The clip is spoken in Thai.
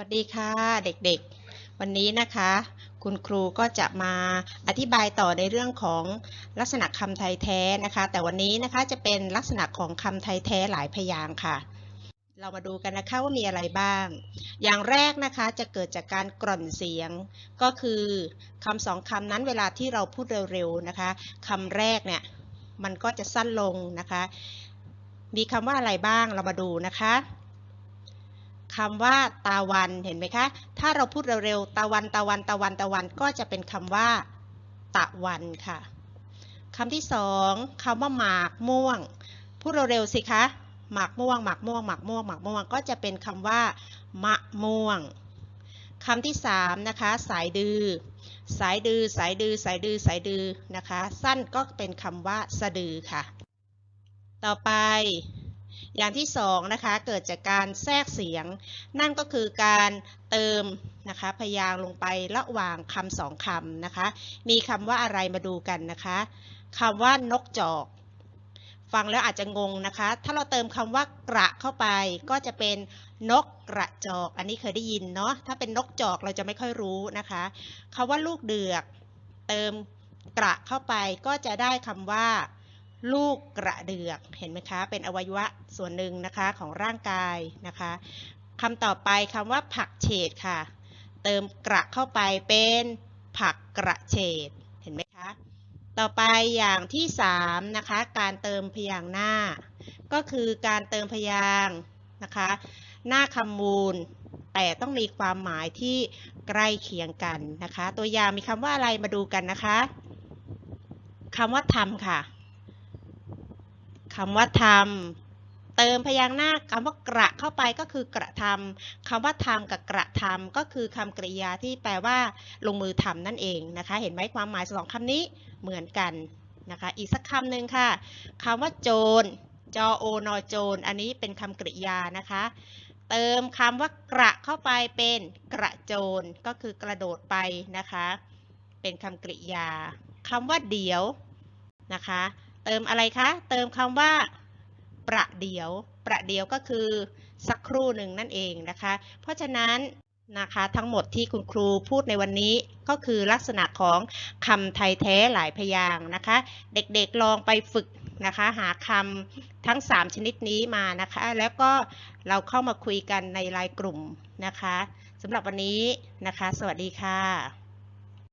วัสดีค่ะเด็กๆ วันนี้นะคะ คุณครูก็จะมาอธิบายต่อในเรื่องของลักษณะคำไทยแท้นะคะ แต่วันนี้นะคะจะเป็นลักษณะของคำไทยแท้หลายพยางค์ค่ะ เรามาดูกันนะคะว่ามีอะไรบ้าง อย่างแรกนะคะจะเกิดจากการกร่อนเสียง ก็คือคำสองคำนั้นเวลาที่เราพูดเร็วๆนะคะคำแรกเนี่ยมันก็จะสั้นลงนะคะ มีคำว่าอะไรบ้างเรามาดูนะคะ คำว่าตาวันเห็นไหมคะ ถ้าเราพูดเร็วๆตาวันตาวันตาวันตาวันก็จะเป็นคำว่า ตะวันค่ะคำที่สองคำว่าหมากม่วง พูดเร็วๆสิคะหมากม่วงหมากม่วงหมากม่วงหมากม่วงก็จะเป็นคำว่ามะม่วงคำที่สามนะคะสายดือ สายดือสายดือสายดือสายดือนะคะ สั้นก็เป็นคำว่าสะดือค่ะ ต่อไป อย่างที่สองนะคะเกิดจากการแทรกเสียง นั่นก็คือการเติมนะคะพยางค์ลงไประหว่างคำสองคำนะคะ มีคำว่าอะไรมาดูกันนะคะคำว่านกจอก ฟังแล้วอาจจะงงนะคะ ถ้าเราเติมคำว่ากระเข้าไป ก็จะเป็นนกกระจอก อันนี้เคยได้ยินเนาะถ้าเป็นนกจอกเราจะไม่ค่อยรู้นะคะคำว่าลูกเดือก เติมกระเข้าไปก็จะได้คำว่า ลูกกระเดือกเห็นไหมคะ เป็นอวัยวะส่วนหนึ่งนะคะของร่างกายนะคะคำต่อไปคำว่าผักเฉดค่ะ เติมกระเข้าไปเป็นผักกระเฉดเห็นไหมคะต่อไปอย่างที่3นะคะการเติมพยางค์หน้า ก็คือการเติมพยางค์นะคะหน้าคำมูล แต่ต้องมีความหมายที่ใกล้เคียงกันนะคะ ตัวอย่างมีคำว่าอะไรมาดูกันนะคะคำว่าทำค่ะ คำว่าทำเติมพยางค์หน้าคำว่ากระเข้าไปก็คือกระทำคำว่าทำกับกระทำก็คือคำกริยาที่แปลว่าลงมือทำนั่นเองนะคะ เห็นไหมความหมายสองคำนี้เหมือนกันนะคะ อีกสักคำหนึ่งค่ะคำว่าโจรจอโอนอโจรอันนี้เป็นคำกริยานะคะ เติมคำว่ากระเข้าไปเป็นกระโจนก็คือกระโดดไปนะคะ เป็นคำกริยาคำว่าเดี๋ยวนะคะ เติมอะไรคะ เติมคำว่า ประเดี๋ยว ประเดี๋ยวก็คือสักครู่หนึ่งนั่นเองนะคะ เพราะฉะนั้นนะคะทั้งหมดที่คุณครูพูดในวันนี้ก็คือลักษณะของคำไทยแท้หลายพยางค์นะคะ เด็กๆลองไปฝึกนะคะหาคำทั้ง 3 ชนิดนี้มานะคะ แล้วก็เราเข้ามาคุยกันในไลน์กลุ่มนะคะสำหรับวันนี้นะคะ สวัสดีค่ะ